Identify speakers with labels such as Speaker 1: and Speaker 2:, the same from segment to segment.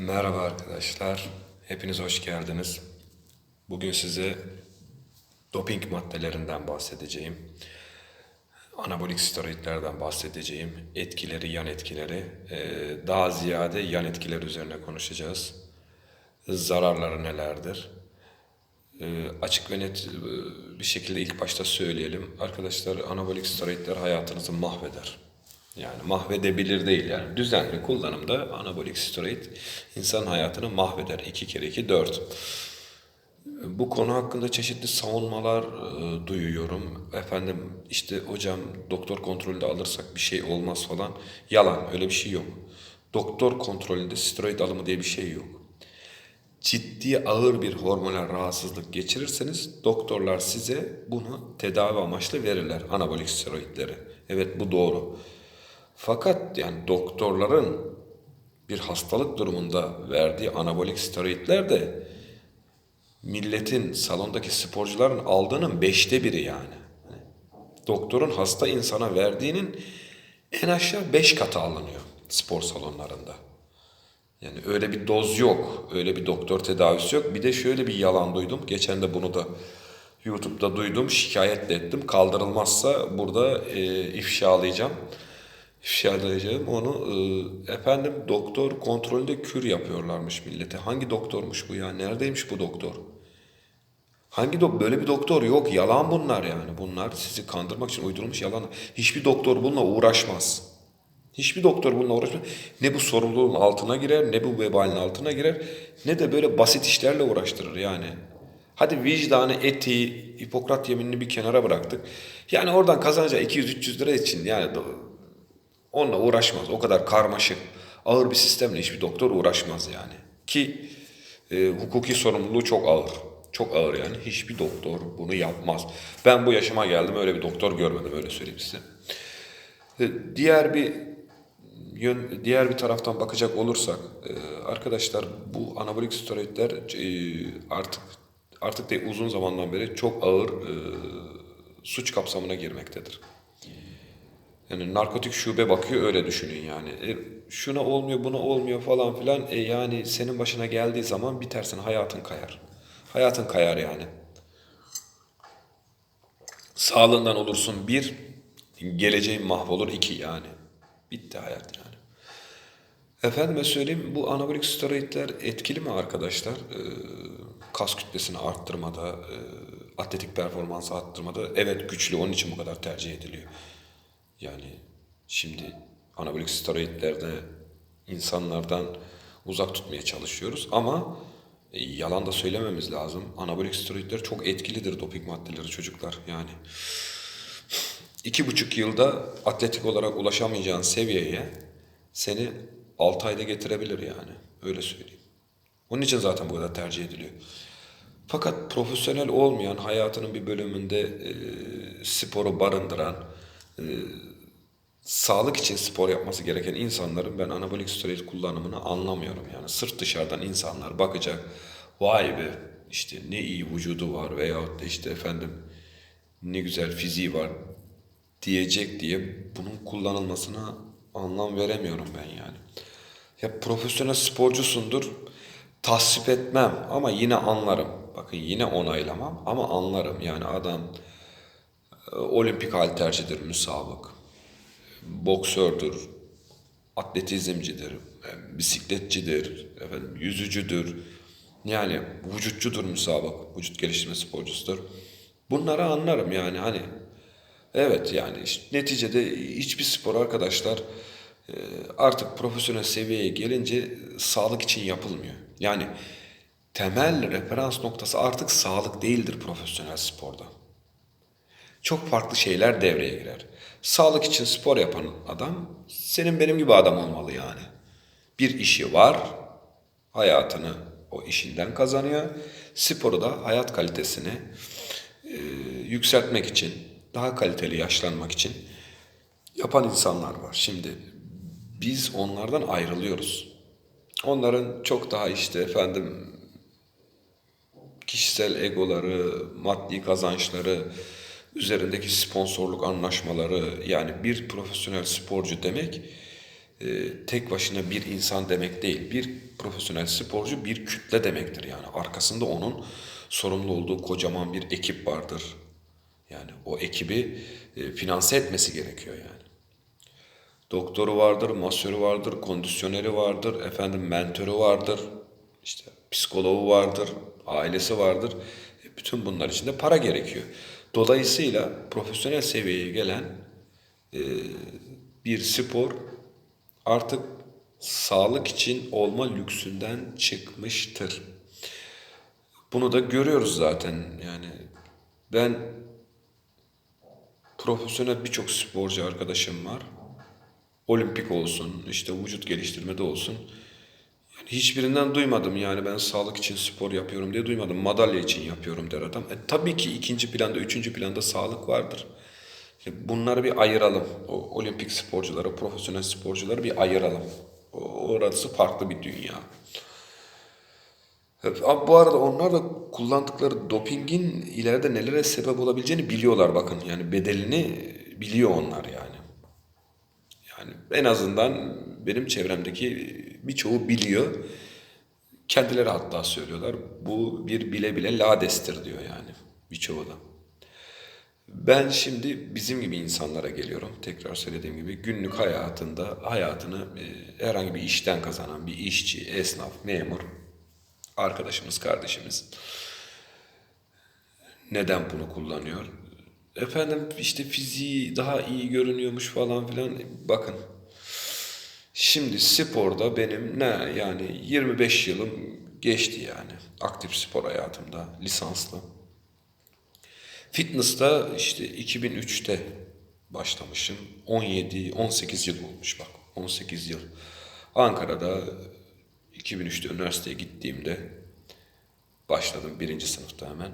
Speaker 1: Merhaba arkadaşlar. Hepiniz hoş geldiniz. Bugün size doping maddelerinden bahsedeceğim. Anabolik steroidlerden bahsedeceğim. Etkileri, yan etkileri. Ee, Daha ziyade yan etkileri üzerine konuşacağız. Zararları nelerdir? Ee, Açık ve net e, bir şekilde ilk başta söyleyelim. Arkadaşlar anabolik steroidler hayatınızı mahveder. Yani mahvedebilir değil yani. Düzenli kullanımda anabolik steroid insan hayatını mahveder. 2 kere 2 4. Bu konu hakkında çeşitli savunmalar e, duyuyorum. Efendim işte hocam doktor kontrolünde alırsak bir şey olmaz falan. Yalan öyle bir şey yok. Doktor kontrolünde steroid alımı diye bir şey yok ciddi ağır bir hormonal rahatsızlık geçirirseniz doktorlar size bunu tedavi amaçlı verirler anabolik steroidleri. Evet bu doğru. Fakat yani doktorların bir hastalık durumunda verdiği anabolik steroidler de milletin salondaki sporcuların aldığının beşte biri yani. Doktorun hasta insana verdiğinin en aşağı beş katı alınıyor spor salonlarında. Yani öyle bir doz yok, öyle bir doktor tedavisi yok. Bir de şöyle bir yalan duydum. Geçen de bunu da YouTube'da duydum, şikayet de ettim. Kaldırılmazsa burada e, ifşalayacağım. İfşalayacağım onu. E, efendim doktor kontrolde kür yapıyorlarmış millete. Hangi doktormuş bu ya? Neredeymiş bu doktor? Hangi dok böyle bir doktor yok. Yalan bunlar yani. Bunlar sizi kandırmak için uydurulmuş yalan. Hiçbir doktor bununla uğraşmaz. Hiçbir doktor bununla uğraşmaz. Ne bu sorumluluğun altına girer, ne bu vebalin altına girer, ne de böyle basit işlerle uğraştırır yani. Hadi vicdanı, etiği, Hipokrat yeminini bir kenara bıraktık. Yani oradan kazanacağı 200-300 lira için yani onunla uğraşmaz. O kadar karmaşık, ağır bir sistemle hiçbir doktor uğraşmaz yani. Ki e, hukuki sorumluluğu çok ağır. Çok ağır yani. Hiçbir doktor bunu yapmaz. Ben bu yaşıma geldim öyle bir doktor görmedim öyle söyleyeyim size. E, Diğer bir yön, diğer bir taraftan bakacak olursak e, arkadaşlar bu anabolik steroidler e, artık artık değil uzun zamandan beri çok ağır e, suç kapsamına girmektedir. Yani narkotik şube bakıyor öyle düşünün yani. E, şuna olmuyor buna olmuyor falan filan. E, yani senin başına geldiği zaman bitersin hayatın kayar. Hayatın kayar yani. Sağlığından olursun bir, geleceğin mahvolur iki yani. Bitti hayat yani. Efendime söyleyeyim bu anabolik steroidler etkili mi arkadaşlar? Ee, kas kütlesini arttırmada, e, atletik performansı arttırmada evet güçlü onun için bu kadar tercih ediliyor. Yani şimdi anabolik steroidlerde insanlardan uzak tutmaya çalışıyoruz ama e, yalan da söylememiz lazım. Anabolik steroidler çok etkilidir doping maddeleri çocuklar yani. İki buçuk yılda atletik olarak ulaşamayacağın seviyeye seni 6 ayda getirebilir yani. Öyle söyleyeyim. Onun için zaten bu kadar tercih ediliyor. Fakat profesyonel olmayan hayatının bir bölümünde e, sporu barındıran, e, sağlık için spor yapması gereken insanların ben anabolik steroid kullanımını anlamıyorum. Yani sırf dışarıdan insanlar bakacak, vay be işte ne iyi vücudu var veyahut da işte efendim ne güzel fiziği var diyecek diye bunun kullanılmasına anlam veremiyorum ben yani. Ya profesyonel sporcusundur tasvip etmem ama yine anlarım. Bakın yine onaylamam ama anlarım. Yani adam olimpik haltercidir, müsabık. Boksördür, atletizmcidir, bisikletçidir, efendim, yüzücüdür. Yani vücutçudur müsabık, vücut geliştirme sporcusudur. Bunları anlarım yani hani Evet yani işte neticede hiçbir spor arkadaşlar e, artık profesyonel seviyeye gelince sağlık için yapılmıyor. Yani temel referans noktası artık sağlık değildir profesyonel sporda. Çok farklı şeyler devreye girer. Sağlık için spor yapan adam senin benim gibi adam olmalı yani. Bir işi var, hayatını o işinden kazanıyor. Sporu da hayat kalitesini e, yükseltmek için, daha kaliteli yaşlanmak için yapan insanlar var. Şimdi biz onlardan ayrılıyoruz. Onların çok daha işte efendim kişisel egoları, maddi kazançları, üzerindeki sponsorluk anlaşmaları yani bir profesyonel sporcu demek e, tek başına bir insan demek değil. Bir profesyonel sporcu bir kütle demektir yani. Arkasında onun sorumlu olduğu kocaman bir ekip vardır. Yani o ekibi e, finanse etmesi gerekiyor yani. Doktoru vardır, masörü vardır, kondisyoneri vardır, efendim mentörü vardır, işte psikoloğu vardır, ailesi vardır. E, Bütün bunlar için de para gerekiyor. Dolayısıyla profesyonel seviyeye gelen e, bir spor artık sağlık için olma lüksünden çıkmıştır. Bunu da görüyoruz zaten yani. Ben profesyonel birçok sporcu arkadaşım var. Olimpik olsun, işte vücut geliştirmede olsun. Yani hiçbirinden duymadım yani ben sağlık için spor yapıyorum diye duymadım. Madalya için yapıyorum der adam. E, tabii ki ikinci planda, üçüncü planda sağlık vardır. E, Bunları bir ayıralım. O olimpik sporcuları, profesyonel sporcuları bir ayıralım. Orası farklı bir dünya. Evet, Abi bu arada onlar da kullandıkları dopingin ileride nelere sebep olabileceğini biliyorlar bakın. Yani bedelini biliyor onlar yani. Yani en azından benim çevremdeki birçoğu biliyor. Kendileri hatta söylüyorlar. Bu bir bile bile ladestir diyor yani birçoğu da. Ben şimdi bizim gibi insanlara geliyorum. Tekrar söylediğim gibi günlük hayatında hayatını e, herhangi bir işten kazanan bir işçi, esnaf, memur, arkadaşımız, kardeşimiz neden bunu kullanıyor? Efendim işte fiziği daha iyi görünüyormuş falan filan. Bakın şimdi sporda benim ne yani 25 yılım geçti yani aktif spor hayatımda lisanslı. Fitness'ta işte 2003'te başlamışım. 17 18 yıl olmuş bak. 18 yıl. Ankara'da 2003'te üniversiteye gittiğimde başladım birinci sınıfta hemen.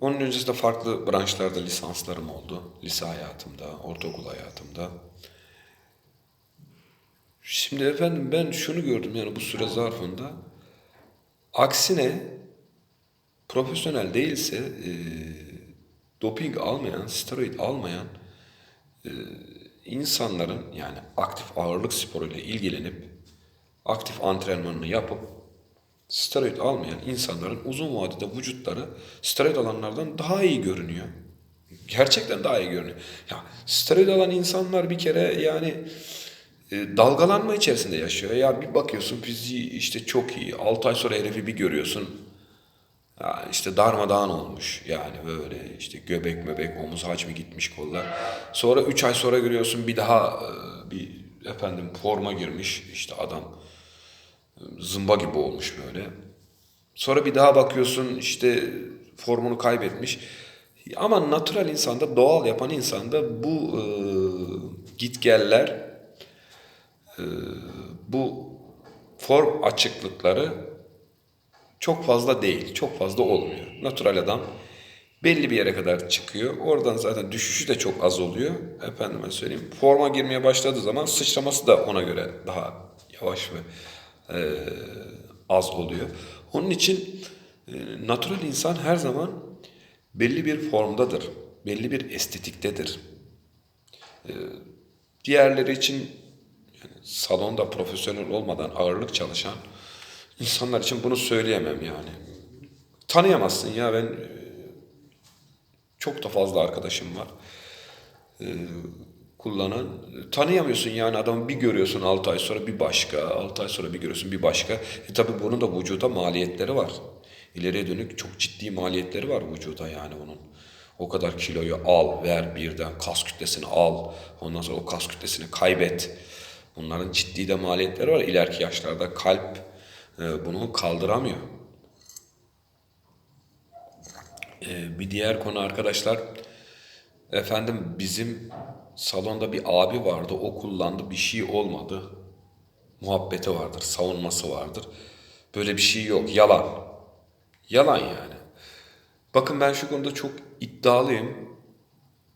Speaker 1: Onun öncesinde farklı branşlarda lisanslarım oldu. Lise hayatımda, ortaokul hayatımda. Şimdi efendim ben şunu gördüm yani bu süre zarfında. Aksine profesyonel değilse e, doping almayan, steroid almayan e, insanların yani aktif ağırlık sporuyla ilgilenip aktif antrenmanını yapıp steroid almayan insanların uzun vadede vücutları steroid alanlardan daha iyi görünüyor. Gerçekten daha iyi görünüyor. Ya steroid alan insanlar bir kere yani dalgalanma içerisinde yaşıyor. Ya bir bakıyorsun fiziği işte çok iyi. 6 ay sonra herifi bir görüyorsun. Ya işte darmadağın olmuş yani böyle işte göbek möbek omuz hacmi gitmiş kollar. Sonra 3 ay sonra görüyorsun bir daha e, bir efendim forma girmiş işte adam e, zımba gibi olmuş böyle. Sonra bir daha bakıyorsun işte formunu kaybetmiş. Ama natural insanda, doğal yapan insanda bu e, gitgeller, e, bu form açıklıkları çok fazla değil, çok fazla olmuyor. Natural adam belli bir yere kadar çıkıyor. Oradan zaten düşüşü de çok az oluyor. Efendime söyleyeyim. Forma girmeye başladığı zaman sıçraması da ona göre daha yavaş ve e, az oluyor. Onun için e, natural insan her zaman belli bir formdadır. Belli bir estetiktedir. E, diğerleri için salonda profesyonel olmadan ağırlık çalışan insanlar için bunu söyleyemem yani. Tanıyamazsın ya ben e, çok da fazla arkadaşım var. E, kullanan. Tanıyamıyorsun yani adamı bir görüyorsun 6 ay sonra bir başka 6 ay sonra bir görüyorsun bir başka. E tabi bunun da vücuda maliyetleri var. İleriye dönük çok ciddi maliyetleri var vücuda yani bunun o kadar kiloyu al ver birden kas kütlesini al. Ondan sonra o kas kütlesini kaybet bunların ciddi de maliyetleri var ileriki yaşlarda kalp e, bunu kaldıramıyor e, bir diğer konu arkadaşlar Efendim bizim salonda bir abi vardı. O kullandı bir şey olmadı. Muhabbeti vardır, savunması vardır. Böyle bir şey yok. Yalan. Yalan yani. Bakın ben şu konuda çok iddialıyım.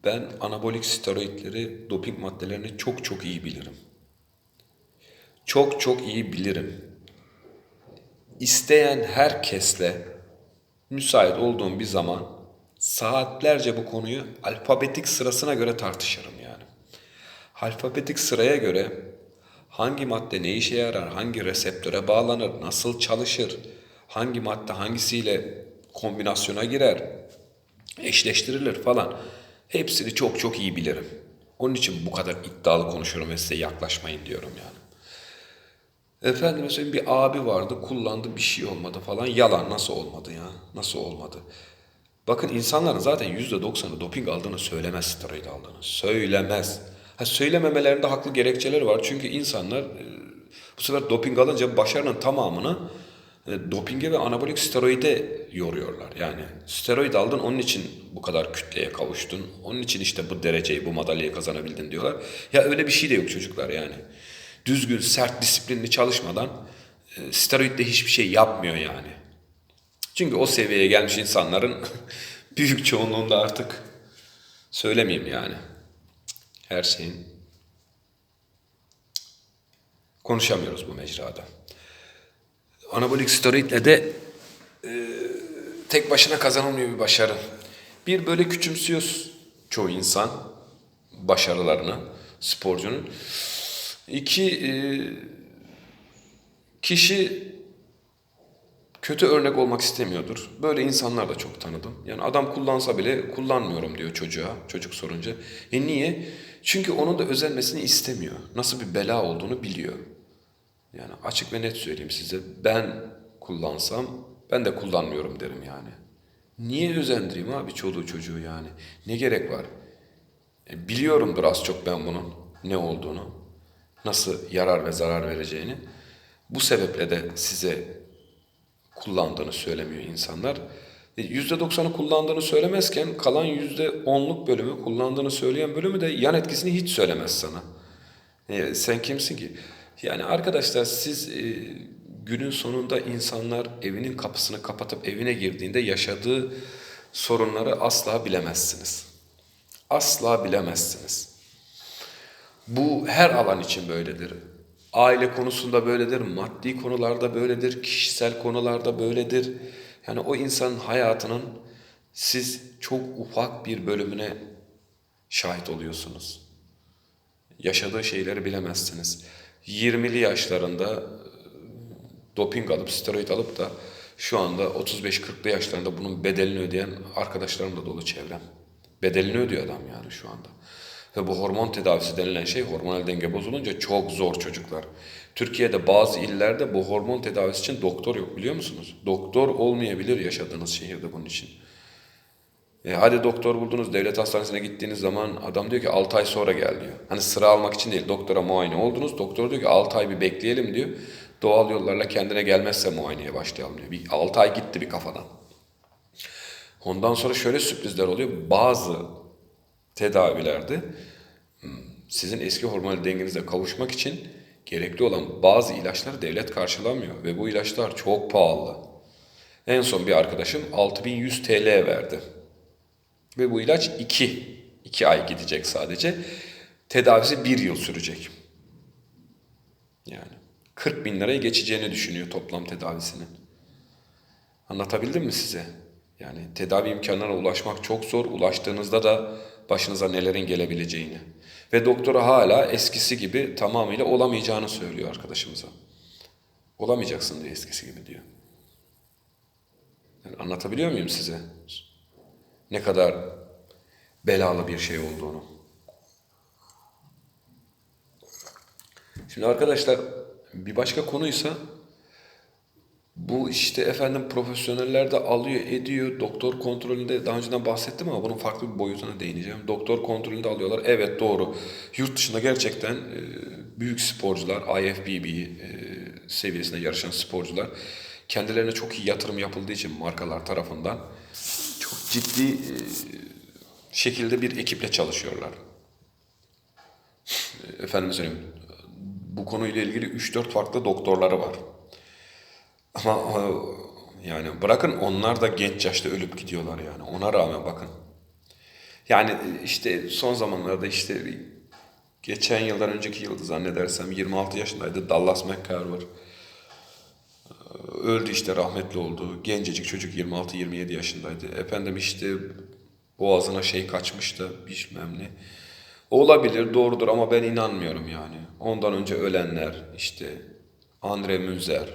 Speaker 1: Ben anabolik steroidleri, doping maddelerini çok çok iyi bilirim. Çok çok iyi bilirim. İsteyen herkesle müsait olduğum bir zaman saatlerce bu konuyu alfabetik sırasına göre tartışırım yani. Alfabetik sıraya göre Hangi madde ne işe yarar, hangi reseptöre bağlanır, nasıl çalışır, hangi madde hangisiyle kombinasyona girer, eşleştirilir falan. Hepsini çok çok iyi bilirim. Onun için bu kadar iddialı konuşuyorum ve size yaklaşmayın diyorum yani. Efendim mesela bir abi vardı kullandı bir şey olmadı falan. Yalan nasıl olmadı ya? Nasıl olmadı? Bakın insanların zaten yüzde doksanı doping aldığını söylemez steroid aldığını. Söylemez. Ha, söylememelerinde haklı gerekçeleri var. Çünkü insanlar e, bu sefer doping alınca başarının tamamını e, dopinge ve anabolik steroide yoruyorlar. Yani steroid aldın onun için bu kadar kütleye kavuştun. Onun için işte bu dereceyi, bu madalyayı kazanabildin diyorlar. Ya öyle bir şey de yok çocuklar yani. Düzgün, sert, disiplinli çalışmadan e, steroid de hiçbir şey yapmıyor yani. Çünkü o seviyeye gelmiş insanların büyük çoğunluğunda artık söylemeyeyim yani. Her şeyin konuşamıyoruz bu mecrada. Anabolik steroidle de e, tek başına kazanılmıyor bir başarı. Bir böyle küçümsüyor çoğu insan başarılarını sporcunun. İki e, kişi kötü örnek olmak istemiyordur. Böyle insanlar da çok tanıdım. Yani adam kullansa bile kullanmıyorum diyor çocuğa, çocuk sorunca. E niye? Çünkü onun da özenmesini istemiyor. Nasıl bir bela olduğunu biliyor. Yani açık ve net söyleyeyim size. Ben kullansam ben de kullanmıyorum derim yani. Niye özendireyim abi çoluğu çocuğu yani? Ne gerek var? E, biliyorumdur az çok ben bunun ne olduğunu. Nasıl yarar ve zarar vereceğini. Bu sebeple de size kullandığını söylemiyor insanlar. E, %90'ı kullandığını söylemezken kalan %10'luk bölümü kullandığını söyleyen bölümü de yan etkisini hiç söylemez sana. E, sen kimsin ki? Yani arkadaşlar siz e, günün sonunda insanlar evinin kapısını kapatıp evine girdiğinde yaşadığı sorunları asla bilemezsiniz. Asla bilemezsiniz. Bu her alan için böyledir. Aile konusunda böyledir, maddi konularda böyledir, kişisel konularda böyledir. Yani o insanın hayatının siz çok ufak bir bölümüne şahit oluyorsunuz. Yaşadığı şeyleri bilemezsiniz. 20'li yaşlarında e, doping alıp, steroid alıp da şu anda 35-40'lı yaşlarında bunun bedelini ödeyen arkadaşlarım da dolu çevrem. Bedelini ödüyor adam yani şu anda. Ve bu hormon tedavisi denilen şey hormonal denge bozulunca çok zor çocuklar. Türkiye'de bazı illerde bu hormon tedavisi için doktor yok biliyor musunuz? Doktor olmayabilir yaşadığınız şehirde bunun için. E hadi doktor buldunuz devlet hastanesine gittiğiniz zaman adam diyor ki 6 ay sonra gel diyor. Hani sıra almak için değil doktora muayene oldunuz. Doktor diyor ki 6 ay bir bekleyelim diyor. Doğal yollarla kendine gelmezse muayeneye başlayalım diyor. Bir 6 ay gitti bir kafadan. Ondan sonra şöyle sürprizler oluyor. Bazı tedavilerde hmm, sizin eski hormonal dengenize kavuşmak için gerekli olan bazı ilaçları devlet karşılamıyor ve bu ilaçlar çok pahalı. En son bir arkadaşım 6100 TL verdi. Ve bu ilaç 2 2 ay gidecek sadece. Tedavisi 1 yıl sürecek. Yani 40 bin liraya geçeceğini düşünüyor toplam tedavisinin. Anlatabildim mi size? Yani tedavi imkanlarına ulaşmak çok zor. Ulaştığınızda da başınıza nelerin gelebileceğini. Ve doktora hala eskisi gibi tamamıyla olamayacağını söylüyor arkadaşımıza. Olamayacaksın diyor eskisi gibi diyor. Yani anlatabiliyor muyum size? Ne kadar belalı bir şey olduğunu. Şimdi arkadaşlar bir başka konuysa bu işte efendim profesyoneller de alıyor ediyor doktor kontrolünde daha önceden bahsettim ama bunun farklı bir boyutuna değineceğim. Doktor kontrolünde alıyorlar. Evet doğru. Yurt dışında gerçekten e, büyük sporcular IFBB e, seviyesinde yarışan sporcular kendilerine çok iyi yatırım yapıldığı için markalar tarafından çok ciddi e, şekilde bir ekiple çalışıyorlar. Efendim söyleyeyim bu konuyla ilgili 3-4 farklı doktorları var. Ama yani bırakın onlar da genç yaşta ölüp gidiyorlar yani. Ona rağmen bakın. Yani işte son zamanlarda işte geçen yıldan önceki yıldı zannedersem 26 yaşındaydı Dallas McCarver. Öldü işte rahmetli oldu. Gencecik çocuk 26-27 yaşındaydı. Efendim işte boğazına şey kaçmıştı bilmem ne. Olabilir, doğrudur ama ben inanmıyorum yani. Ondan önce ölenler, işte Andre Münzer,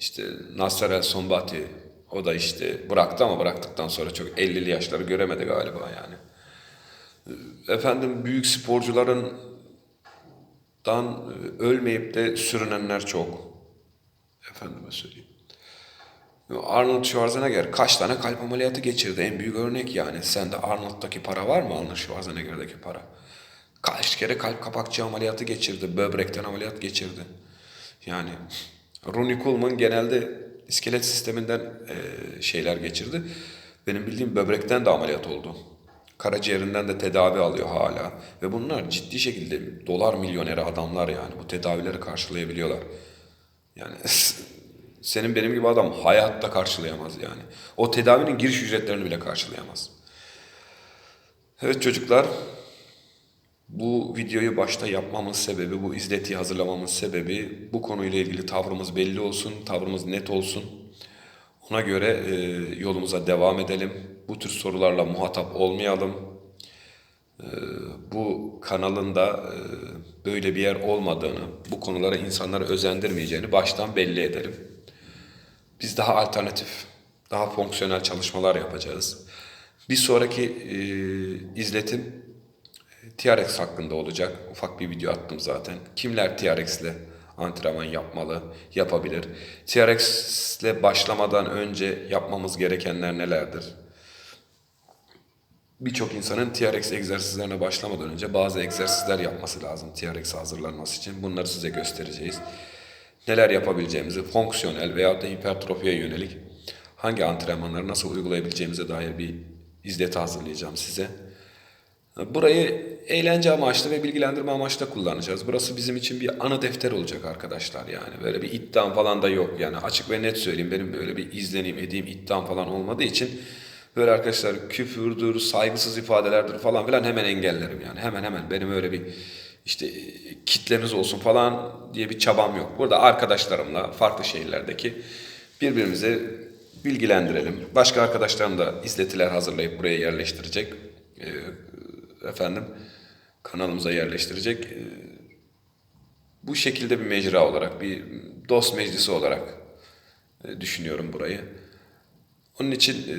Speaker 1: işte Nasser El Sombati, o da işte bıraktı ama bıraktıktan sonra çok 50'li yaşları göremedi galiba yani. Efendim büyük sporcuların dan ölmeyip de sürünenler çok. Efendime söyleyeyim. Arnold Schwarzenegger kaç tane kalp ameliyatı geçirdi? En büyük örnek yani. Sende Arnold'daki para var mı Arnold Schwarzenegger'daki para? Kaç kere kalp kapakçı ameliyatı geçirdi, böbrekten ameliyat geçirdi. Yani Ronnie Coleman genelde iskelet sisteminden eee, şeyler geçirdi. Benim bildiğim böbrekten de ameliyat oldu. Karaciğerinden de tedavi alıyor hala. Ve bunlar ciddi şekilde dolar milyoneri adamlar yani. Bu tedavileri karşılayabiliyorlar. Yani senin benim gibi adam hayatta karşılayamaz yani. O tedavinin giriş ücretlerini bile karşılayamaz. Evet çocuklar, bu videoyu başta yapmamın sebebi, bu izletiyi hazırlamamın sebebi bu konuyla ilgili tavrımız belli olsun, tavrımız net olsun. Ona göre e, yolumuza devam edelim. Bu tür sorularla muhatap olmayalım. E, bu kanalın da e, böyle bir yer olmadığını, bu konulara insanları özendirmeyeceğini baştan belli edelim. Biz daha alternatif, daha fonksiyonel çalışmalar yapacağız. Bir sonraki e, izletim TRX hakkında olacak. Ufak bir video attım zaten. Kimler TRX antrenman yapmalı, yapabilir? TRX başlamadan önce yapmamız gerekenler nelerdir? Birçok insanın TRX egzersizlerine başlamadan önce bazı egzersizler yapması lazım TRX hazırlanması için. Bunları size göstereceğiz. Neler yapabileceğimizi, fonksiyonel veyahut da hipertrofiye yönelik hangi antrenmanları nasıl uygulayabileceğimize dair bir izleti hazırlayacağım size. Burayı eğlence amaçlı ve bilgilendirme amaçlı kullanacağız. Burası bizim için bir ana defter olacak arkadaşlar yani. Böyle bir iddiam falan da yok yani açık ve net söyleyeyim. Benim böyle bir izleneyim edeyim iddiam falan olmadığı için böyle arkadaşlar küfürdür, saygısız ifadelerdir falan filan hemen engellerim yani. Hemen hemen benim öyle bir işte kitlemiz olsun falan diye bir çabam yok. Burada arkadaşlarımla farklı şehirlerdeki birbirimizi bilgilendirelim. Başka arkadaşlarım da izletiler hazırlayıp buraya yerleştirecek. Efendim kanalımıza yerleştirecek. Ee, Bu şekilde bir mecra olarak, bir dost meclisi olarak e, düşünüyorum burayı. Onun için e,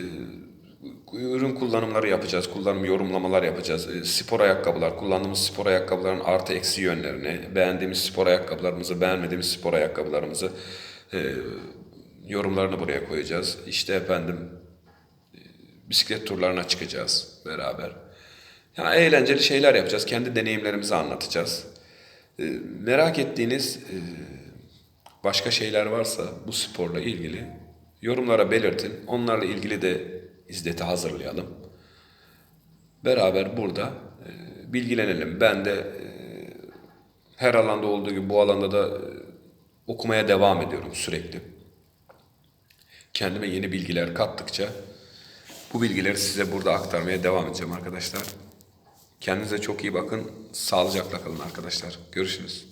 Speaker 1: ürün kullanımları yapacağız, kullanım yorumlamalar yapacağız. E, spor ayakkabılar, kullandığımız spor ayakkabıların artı eksi yönlerini, beğendiğimiz spor ayakkabılarımızı, beğenmediğimiz spor ayakkabılarımızı e, yorumlarını buraya koyacağız. İşte efendim e, bisiklet turlarına çıkacağız beraber. Yani eğlenceli şeyler yapacağız, kendi deneyimlerimizi anlatacağız. E, merak ettiğiniz e, başka şeyler varsa bu sporla ilgili yorumlara belirtin. Onlarla ilgili de izleti hazırlayalım. Beraber burada e, bilgilenelim. Ben de e, her alanda olduğu gibi bu alanda da e, okumaya devam ediyorum sürekli. Kendime yeni bilgiler kattıkça bu bilgileri size burada aktarmaya devam edeceğim arkadaşlar. Kendinize çok iyi bakın. Sağlıcakla kalın arkadaşlar. Görüşürüz.